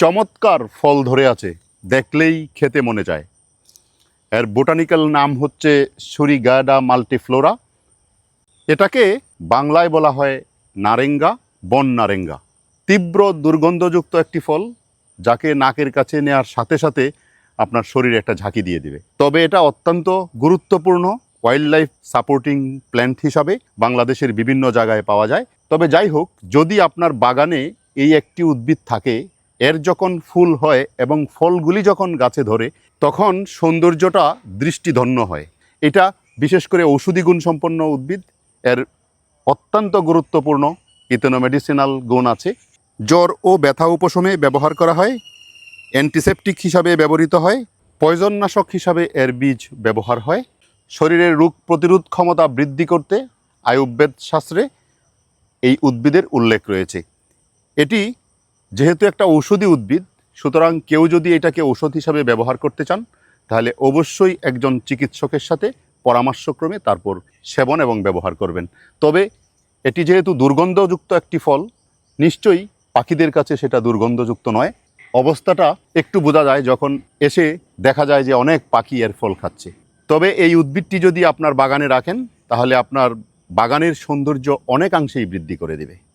চমৎকার ফল ধরে আছে, দেখলেই খেতে মনে যায়। এর বোটানিক্যাল নাম হচ্ছে সুরিগাডা মাল্টিফ্লোরা। এটাকে বাংলায় বলা হয় নারেঙ্গা, বন নারেঙ্গা। তীব্র দুর্গন্ধযুক্ত একটি ফল, যাকে নাকের কাছে নেওয়ার সাথে সাথে আপনার শরীরে একটা ঝাঁকি দিয়ে দিবে। তবে এটা অত্যন্ত গুরুত্বপূর্ণ ওয়াইল্ড লাইফ সাপোর্টিং প্ল্যান্ট হিসাবে বাংলাদেশের বিভিন্ন জায়গায় পাওয়া যায়। তবে যাই হোক, যদি আপনার বাগানে এই একটি উদ্ভিদ থাকে এর যখন ফুল হয় এবং ফলগুলি যখন গাছে ধরে, তখন সৌন্দর্যটা দৃষ্টিধন্য হয়। এটা বিশেষ করে ঔষধি গুণ সম্পন্ন উদ্ভিদ। এর অত্যন্ত গুরুত্বপূর্ণ ইথেনোমেডিসিনাল গুণ আছে। জ্বর ও ব্যথা উপশমে ব্যবহার করা হয়। অ্যান্টিসেপটিক হিসাবে ব্যবহৃত হয়। পয়জননাশক হিসাবে এর বীজ ব্যবহার হয়। শরীরের রোগ প্রতিরোধ ক্ষমতা বৃদ্ধি করতে আয়ুর্বেদ শাস্ত্রে এই উদ্ভিদের উল্লেখ রয়েছে। এটি যেহেতু একটা ঔষধি উদ্ভিদ, সুতরাং কেউ যদি এটাকে ঔষধ হিসাবে ব্যবহার করতে চান, তাহলে অবশ্যই একজন চিকিৎসকের সাথে পরামর্শক্রমে তারপর সেবন এবং ব্যবহার করবেন। তবে এটি যেহেতু দুর্গন্ধযুক্ত একটি ফল, নিশ্চয়ই পাখিদের কাছে সেটা দুর্গন্ধযুক্ত নয়। অবস্থাটা একটু বোঝা যায় যখন এসে দেখা যায় যে অনেক পাখি এর ফল খাচ্ছে। তবে এই উদ্ভিদটি যদি আপনার বাগানে রাখেন, তাহলে আপনার বাগানের সৌন্দর্য অনেকাংশেই বৃদ্ধি করে দেবে।